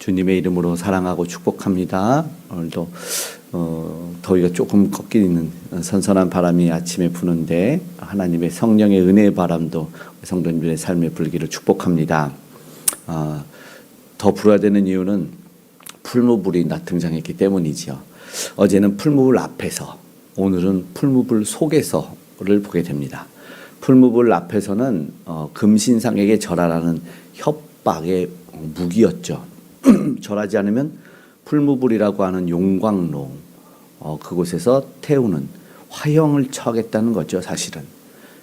주님의 이름으로 사랑하고 축복합니다. 오늘도 어, 더위가 조금 꺾이는 선선한 바람이 아침에 부는데 하나님의 성령의 은혜의 바람도 성도님들의 삶에 불기를 축복합니다. 아, 더 불어야 되는 이유는 풀무불이 나 등장했기 때문이지요. 어제는 풀무불 앞에서 오늘은 풀무불 속에서를 보게 됩니다. 풀무불 앞에서는 어, 금신상에게 절하라는 협박의 무기였죠. 절하지 않으면 풀무불이라고 하는 용광로 어, 그곳에서 태우는 화형을 처하겠다는 거죠, 사실은.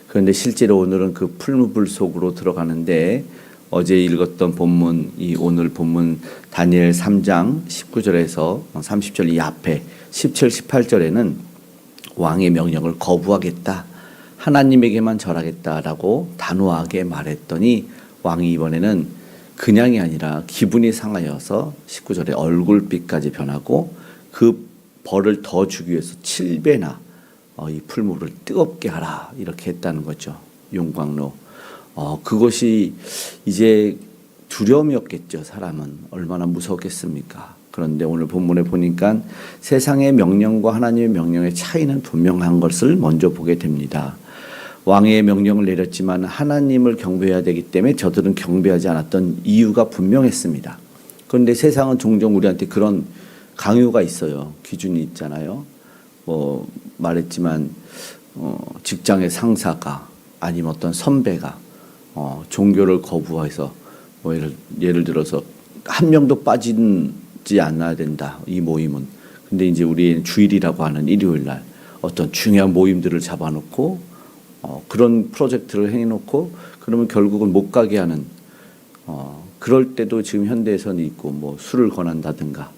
그런데 실제로 오늘은 그 풀무불 속으로 들어가는데 어제 읽었던 본문, 이 오늘 본문 다니엘 3장 19절에서 30절 이 앞에 17, 18절에는 왕의 명령을 거부하겠다. 하나님에게만 절하겠다라고 단호하게 말했더니 왕이 이번에는 그냥이 아니라 기분이 상하여서 19절에 얼굴빛까지 변하고 그 벌을 더 주기 위해서 7배나 어, 이 풀무를 뜨겁게 하라 이렇게 했다는 거죠. 용광로. 어, 그것이 이제 두려움이었겠죠. 사람은 얼마나 무서웠겠습니까? 그런데 오늘 본문에 보니까 세상의 명령과 하나님의 명령의 차이는 분명한 것을 먼저 보게 됩니다. 왕의 명령을 내렸지만 하나님을 경배해야 되기 때문에 저들은 경배하지 않았던 이유가 분명했습니다. 그런데 세상은 종종 우리한테 그런 강요가 있어요. 기준이 있잖아요. 뭐 말했지만 어, 직장의 상사가 아니면 어떤 선배가 어, 종교를 거부해서 뭐 예를, 예를 들어서 한 명도 빠지지 않아야 된다. 이 모임은. 근데 이제 우리 주일이라고 하는 일요일 날 어떤 중요한 모임들을 잡아놓고 어, 그런 프로젝트를 해놓고 그러면 결국은 못 가게 하는 어, 그럴 때도 지금 현대에서는 있고 뭐 술을 권한다든가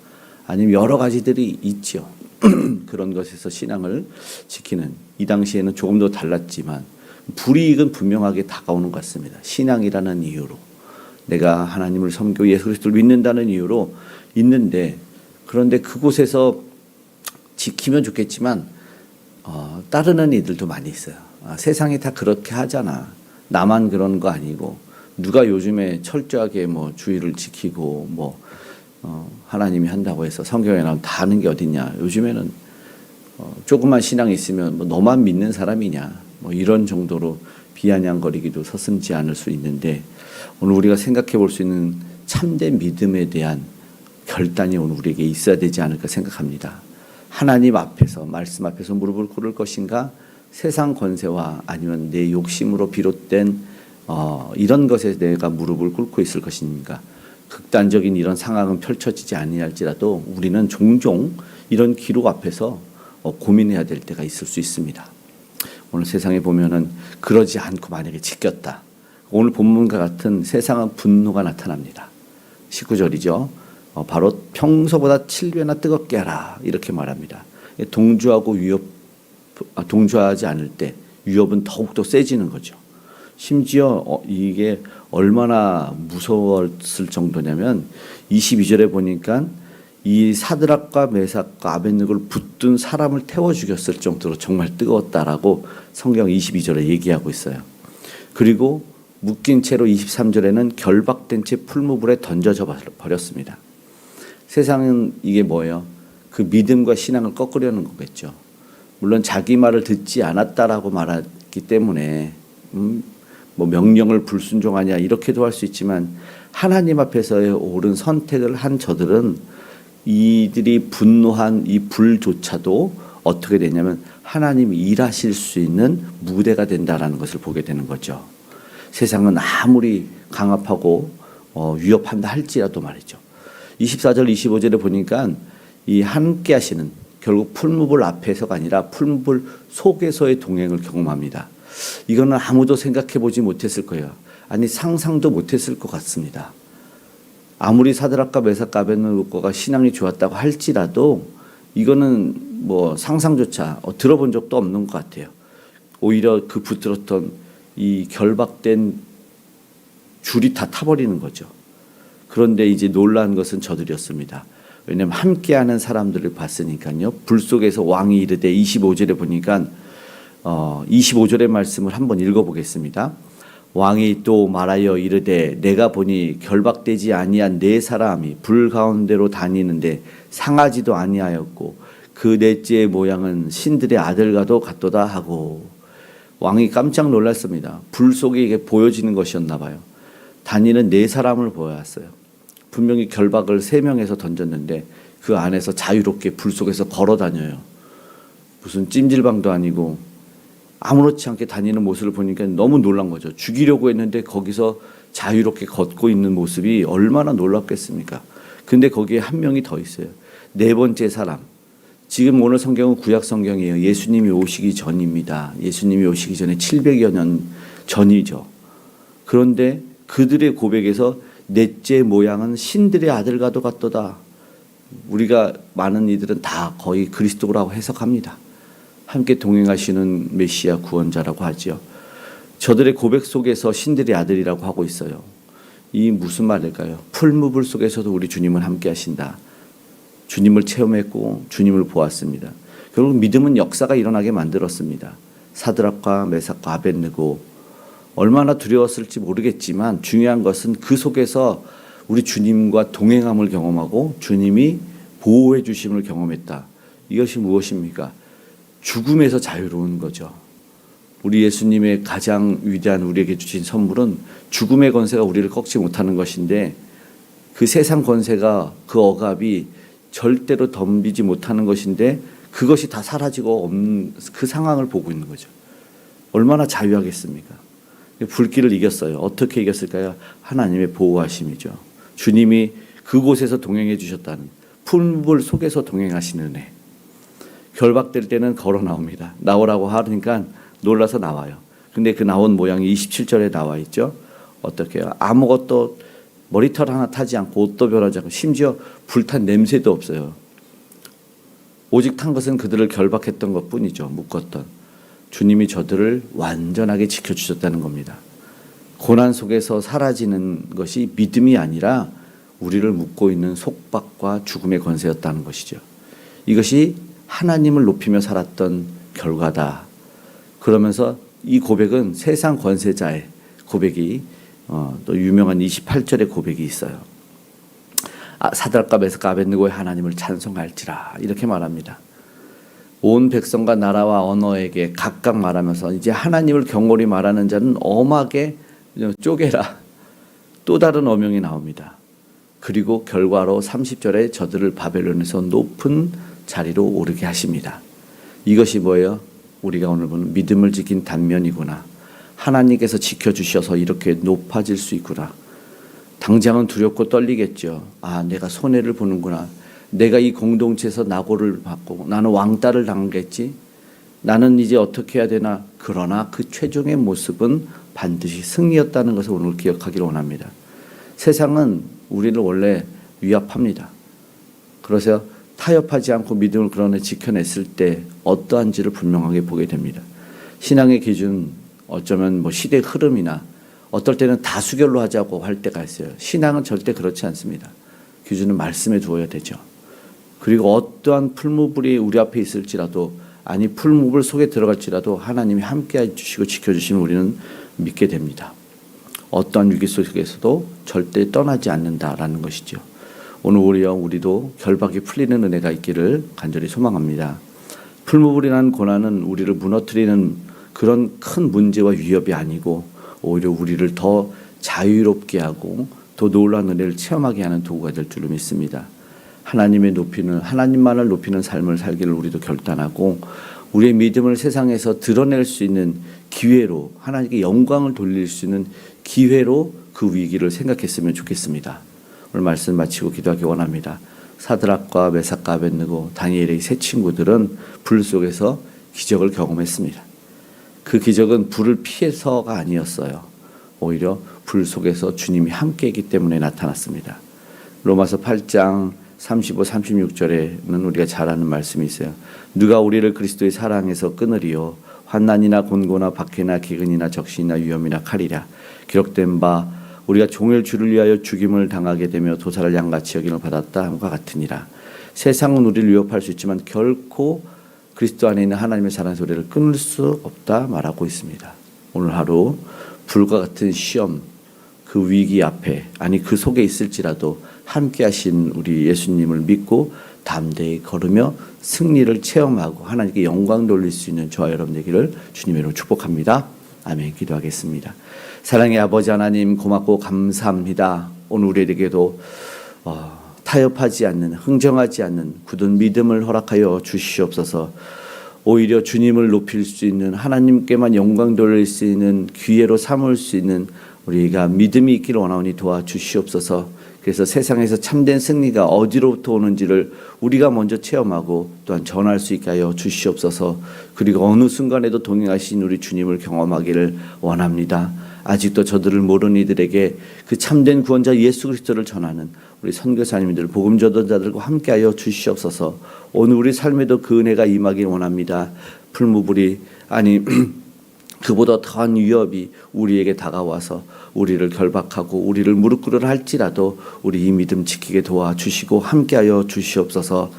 아니면 여러 가지들이 있죠. 그런 것에서 신앙을 지키는 이 당시에는 조금 더 달랐지만 불이익은 분명하게 다가오는 것 같습니다. 신앙이라는 이유로 내가 하나님을 섬기고 예수 그리스도를 믿는다는 이유로 있는데 그런데 그곳에서 지키면 좋겠지만 어, 따르는 이들도 많이 있어요. 아, 세상이 다 그렇게 하잖아. 나만 그런 거 아니고 누가 요즘에 철저하게 뭐 주의를 지키고 뭐 어, 하나님이 한다고 해서 성경에 나온 다 하는 게 어딨냐. 요즘에는 어, 조그만 신앙이 있으면 뭐 너만 믿는 사람이냐. 뭐 이런 정도로 비아냥거리기도 서슴지 않을 수 있는데 오늘 우리가 생각해 볼 수 있는 참된 믿음에 대한 결단이 오늘 우리에게 있어야 되지 않을까 생각합니다. 하나님 앞에서 말씀 앞에서 무릎을 꿇을 것인가 세상 권세와 아니면 내 욕심으로 비롯된 어, 이런 것에 내가 무릎을 꿇고 있을 것인가 극단적인 이런 상황은 펼쳐지지 아니할지라도 우리는 종종 이런 기록 앞에서 어, 고민해야 될 때가 있을 수 있습니다. 오늘 세상에 보면은 그러지 않고 만약에 지켰다. 오늘 본문과 같은 세상은 분노가 나타납니다. 19절이죠. 어, 바로 평소보다 7배나 뜨겁게 하라. 이렇게 말합니다. 동조하고 위협, 아, 동조하지 않을 때 위협은 더욱더 세지는 거죠. 심지어 어, 이게 얼마나 무서웠을 정도냐면 22절에 보니까 이 사드락과 메삭과 아벤느고를 붙든 사람을 태워 죽였을 정도로 정말 뜨거웠다라고 성경 22절에 얘기하고 있어요. 그리고 묶인 채로 23절에는 결박된 채 풀무불에 던져져 버렸습니다. 세상은 이게 뭐예요? 그 믿음과 신앙을 꺾으려는 거겠죠. 물론 자기 말을 듣지 않았다라고 말했기 때문에 음, 뭐 명령을 불순종하냐 이렇게도 할 수 있지만 하나님 앞에서의 옳은 선택을 한 저들은 이들이 분노한 이 불조차도 어떻게 되냐면 하나님이 일하실 수 있는 무대가 된다라는 것을 보게 되는 거죠. 세상은 아무리 강압하고 어, 위협한다 할지라도 말이죠. 24절 25절에 보니까 이 함께 하시는 결국 풀무불 앞에서가 아니라 풀무불 속에서의 동행을 경험합니다. 이거는 아무도 생각해 보지 못했을 거예요. 아니 상상도 못했을 것 같습니다. 아무리 사드락과 메삭과 아벤노고가 신앙이 좋았다고 할지라도 이거는 뭐 상상조차 어, 들어본 적도 없는 것 같아요. 오히려 그 붙들었던 이 결박된 줄이 다 타버리는 거죠. 그런데 이제 놀란 것은 저들이었습니다. 왜냐하면 함께하는 사람들을 봤으니까요. 불 속에서 왕이 이르되 25절에 보니까 어, 25절의 말씀을 한번 읽어보겠습니다. 왕이 또 말하여 이르되 내가 보니 결박되지 아니한 네 사람이 불 가운데로 다니는데 상하지도 아니하였고 그 넷째의 모양은 신들의 아들과도 같도다 하고 왕이 깜짝 놀랐습니다. 불 속에 이게 보여지는 것이었나 봐요. 다니는 네 사람을 보았어요. 분명히 결박을 세 명에서 던졌는데 그 안에서 자유롭게 불 속에서 걸어 다녀요. 무슨 찜질방도 아니고 아무렇지 않게 다니는 모습을 보니까 너무 놀란 거죠. 죽이려고 했는데 거기서 자유롭게 걷고 있는 모습이 얼마나 놀랍겠습니까? 근데 거기에 한 명이 더 있어요. 네 번째 사람. 지금 오늘 성경은 구약 성경이에요. 예수님이 오시기 전입니다. 예수님이 오시기 전에 700여 년 전이죠. 그런데 그들의 고백에서 넷째 모양은 신들의 아들과도 같도다. 우리가 많은 이들은 다 거의 그리스도라고 해석합니다. 함께 동행하시는 메시아 구원자라고 하지요. 저들의 고백 속에서 신들의 아들이라고 하고 있어요. 이 무슨 말일까요? 풀무불 속에서도 우리 주님은 함께 하신다. 주님을 체험했고 주님을 보았습니다. 결국 믿음은 역사가 일어나게 만들었습니다. 사드락과 메삭과 아벤느고 얼마나 두려웠을지 모르겠지만 중요한 것은 그 속에서 우리 주님과 동행함을 경험하고 주님이 보호해 주심을 경험했다. 이것이 무엇입니까? 죽음에서 자유로운 거죠. 우리 예수님의 가장 위대한 우리에게 주신 선물은 죽음의 권세가 우리를 꺾지 못하는 것인데 그 세상 권세가 그 억압이 절대로 덤비지 못하는 것인데 그것이 다 사라지고 없는 그 상황을 보고 있는 거죠. 얼마나 자유하겠습니까? 불길을 이겼어요. 어떻게 이겼을까요? 하나님의 보호하심이죠. 주님이 그곳에서 동행해 주셨다는 풀물 속에서 동행하시는 은혜. 결박될 때는 걸어 나옵니다. 나오라고 하니까 놀라서 나와요. 근데 그 나온 모양이 27절에 나와 있죠. 어떻게 요? 아무것도 머리털 하나 타지 않고 옷도 변하지 않고 심지어 불탄 냄새도 없어요. 오직 탄 것은 그들을 결박했던 것 뿐이죠. 묶었던. 주님이 저들을 완전하게 지켜주셨다는 겁니다. 고난 속에서 사라지는 것이 믿음이 아니라 우리를 묶고 있는 속박과 죽음의 권세였다는 것이죠. 이것이 하나님을 높이며 살았던 결과다. 그러면서 이 고백은 세상 권세자의 고백이 어, 또 유명한 28절의 고백이 있어요. 아, 사달과 메스가 아벤느고의 하나님을 찬송할지라 이렇게 말합니다. 온 백성과 나라와 언어에게 각각 말하면서 이제 하나님을 경홀히 말하는 자는 엄하게 쪼개라. 또 다른 어명이 나옵니다. 그리고 결과로 30절에 저들을 바벨론에서 높은 자리로 오르게 하십니다. 이것이 뭐예요? 우리가 오늘 보는 믿음을 지킨 단면이구나. 하나님께서 지켜주셔서 이렇게 높아질 수 있구나. 당장은 두렵고 떨리겠죠. 아, 내가 손해를 보는구나. 내가 이 공동체에서 낙오를 받고 나는 왕따를 당하겠지. 나는 이제 어떻게 해야 되나. 그러나 그 최종의 모습은 반드시 승리였다는 것을 오늘 기억하기를 원합니다. 세상은 우리를 원래 위압합니다. 그래서 타협하지 않고 믿음을 그러내 지켜냈을 때 어떠한지를 분명하게 보게 됩니다. 신앙의 기준 어쩌면 뭐 시대 흐름이나 어떨 때는 다수결로 하자고 할 때가 있어요. 신앙은 절대 그렇지 않습니다. 기준은 말씀에 두어야 되죠. 그리고 어떠한 풀무불이 우리 앞에 있을지라도 아니 풀무불 속에 들어갈지라도 하나님이 함께 해 주시고 지켜주시면 우리는 믿게 됩니다. 어떠한 위기 속에서도 절대 떠나지 않는다라는 것이죠. 오늘 우리와 우리도 결박이 풀리는 은혜가 있기를 간절히 소망합니다. 풀무불이라는 고난은 우리를 무너뜨리는 그런 큰 문제와 위협이 아니고 오히려 우리를 더 자유롭게 하고 더 놀라운 은혜를 체험하게 하는 도구가 될 줄로 믿습니다. 하나님의 높이는 하나님만을 높이는 삶을 살기를 우리도 결단하고 우리의 믿음을 세상에서 드러낼 수 있는 기회로 하나님께 영광을 돌릴 수 있는 기회로 그 위기를 생각했으면 좋겠습니다. 오늘 말씀 마치고 기도하기 원합니다. 사드락과 메삭과 아벤느고 다니엘의 세 친구들은 불 속에서 기적을 경험했습니다. 그 기적은 불을 피해서가 아니었어요. 오히려 불 속에서 주님이 함께했기 때문에 나타났습니다. 로마서 8장 35, 36절에는 우리가 잘 아는 말씀이 있어요. 누가 우리를 그리스도의 사랑에서 끊으리요 환난이나 곤고나 박해나 기근이나 적신이나 위험이나 칼이라 기록된 바 우리가 종일 주를 위하여 죽임을 당하게 되며 도사를 양같이 여김을 받았다 함과 같으니라. 세상은 우리를 위협할 수 있지만 결코 그리스도 안에 있는 하나님의 사랑 소리를 끊을 수 없다 말하고 있습니다. 오늘 하루 불과 같은 시험 그 위기 앞에 아니 그 속에 있을지라도 함께 하신 우리 예수님을 믿고 담대히 걸으며 승리를 체험하고 하나님께 영광 돌릴 수 있는 저와 여러분 되기를 주님의 이름으로 축복합니다. 아멘 기도하겠습니다. 사랑의 아버지 하나님 고맙고 감사합니다. 오늘 우리에게도 어, 타협하지 않는 흥정하지 않는 굳은 믿음을 허락하여 주시옵소서. 오히려 주님을 높일 수 있는 하나님께만 영광 돌릴 수 있는 기회로 삼을 수 있는 우리가 믿음이 있기를 원하오니 도와주시옵소서. 그래서 세상에서 참된 승리가 어디로부터 오는지를 우리가 먼저 체험하고 또한 전할 수 있게 하여 주시옵소서. 그리고 어느 순간에도 동행하신 우리 주님을 경험하기를 원합니다. 아직도 저들을 모르는 이들에게 그 참된 구원자 예수 그리스도를 전하는 우리 선교사님들 복음 전도자들과 함께하여 주시옵소서. 오늘 우리 삶에도 그 은혜가 임하길 원합니다. 풀무불이 아니 그보다 더한 위협이 우리에게 다가와서 우리를 결박하고 우리를 무릎 꿇으라 할지라도 우리 이 믿음 지키게 도와주시고 함께하여 주시옵소서.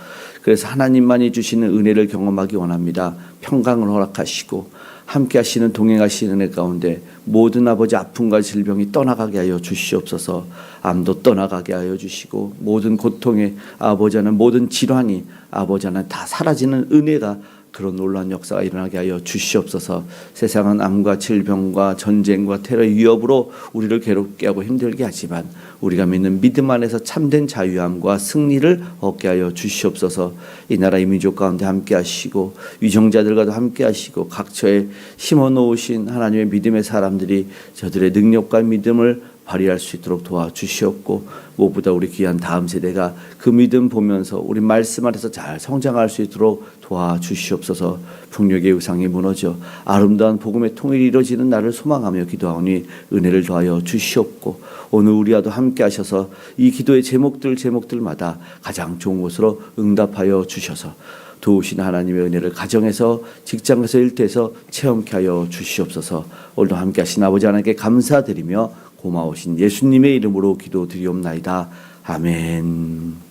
그래서 하나님만이 주시는 은혜를 경험하기 원합니다. 평강을 허락하시고 함께 하시는 동행하시는 은혜 가운데 모든 아버지 아픔과 질병이 떠나가게 하여 주시옵소서. 암도 떠나가게 하여 주시고 모든 고통에 아버지 하는 모든 질환이 아버지 하는 다 사라지는 은혜가 그런 놀라운 역사가 일어나게 하여 주시옵소서. 세상은 암과 질병과 전쟁과 테러의 위협으로 우리를 괴롭게 하고 힘들게 하지만 우리가 믿는 믿음 안에서 참된 자유함과 승리를 얻게 하여 주시옵소서. 이 나라 이 민족 가운데 함께 하시고 위정자들과도 함께 하시고 각처에 심어 놓으신 하나님의 믿음의 사람들이 저들의 능력과 믿음을 발휘할 수 있도록 도와주시옵고 무엇보다 우리 귀한 다음 세대가 그 믿음 보면서 우리 말씀 안에서 잘 성장할 수 있도록 도와주시옵소서. 풍력의 우상이 무너져 아름다운 복음의 통일이 이루어지는 날을 소망하며 기도하오니 은혜를 더하여 주시옵고 오늘 우리와도 함께 하셔서 이 기도의 제목들 제목들마다 가장 좋은 곳으로 응답하여 주셔서 도우신 하나님의 은혜를 가정에서 직장에서 일터에서 체험케 하여 주시옵소서. 오늘도 함께 하신 아버지 하나님께 감사드리며 고마우신 예수님의 이름으로 기도드리옵나이다. 아멘.